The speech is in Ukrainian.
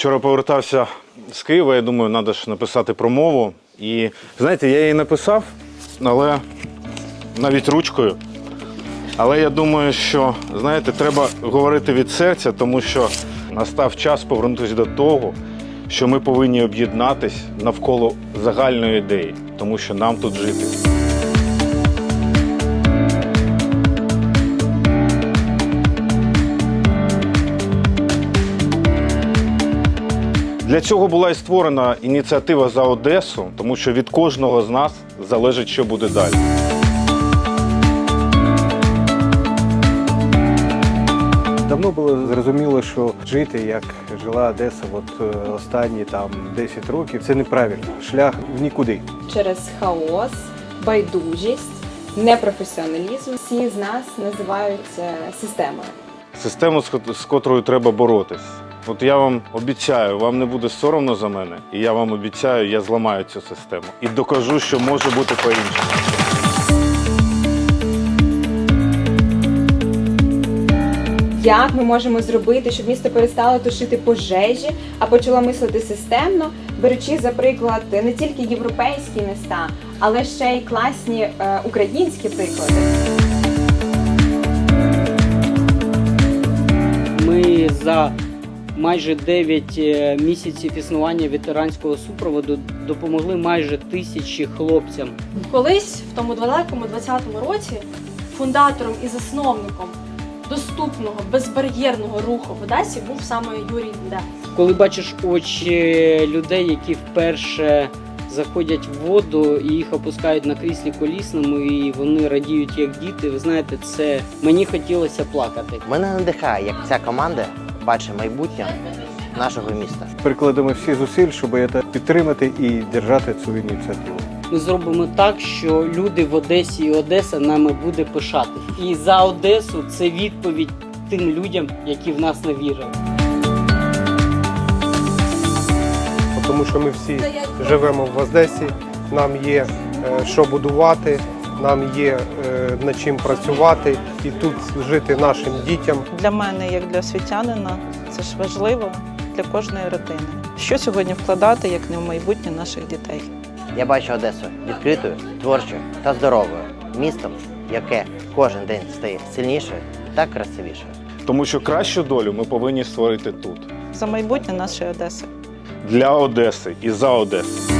Вчора повертався з Києва, я думаю, треба ж написати промову. І знаєте, я її написав, але навіть ручкою. Але я думаю, що знаєте, треба говорити від серця, тому що настав час повернутися до того, що ми повинні об'єднатись навколо загальної ідеї, тому що нам тут жити. Для цього була і створена ініціатива за Одесу, тому що від кожного з нас залежить, що буде далі. Давно було зрозуміло, що жити, як жила Одеса, от е, останні там 10 років, це неправильно. Шлях в нікуди. через хаос, байдужість, непрофесіоналізм. Всі з нас називають системою. Систему, з котрою треба боротись. От я вам обіцяю, вам не буде соромно за мене, і я вам обіцяю, я зламаю цю систему і докажу, що може бути по-іншому. Як ми можемо зробити, щоб місто перестало тушити пожежі, а почало мислити системно, беручи за приклад не тільки європейські міста, але ще й класні е, українські приклади. Ми за майже 9 е, місяців існування ветеранського супроводу допомогли майже тисячі хлопцям. Колись в тому далекому 20-му році фундатором і засновником доступного безбар'єрного руху в Одесі був саме Юрій Де. Коли бачиш очі людей, які вперше заходять в воду і їх опускають на кріслі колісному, і вони радіють як діти, ви знаєте, це мені хотілося плакати. Мене надихає, як ця команда бачить майбутнє нашого міста. Прикладемо всі зусиль, щоб це підтримати і держати цю ініціативу. Ми зробимо так, що люди в Одесі і Одеса нами буде пишати. І за Одесу це відповідь тим людям, які в нас не вірили. тому що ми всі живемо в Одесі, нам є е, що будувати, нам є е, над чим працювати і тут жити нашим дітям. Для мене, як для освітянина, це ж важливо для кожної родини. Що сьогодні вкладати, як не в майбутнє наших дітей? Я бачу Одесу відкритою, творчою та здоровою містом, яке кожен день стає сильнішою та красивішою. Тому що кращу долю ми повинні створити тут За майбутнє нашої Одеси. для Одеси і за Одесу.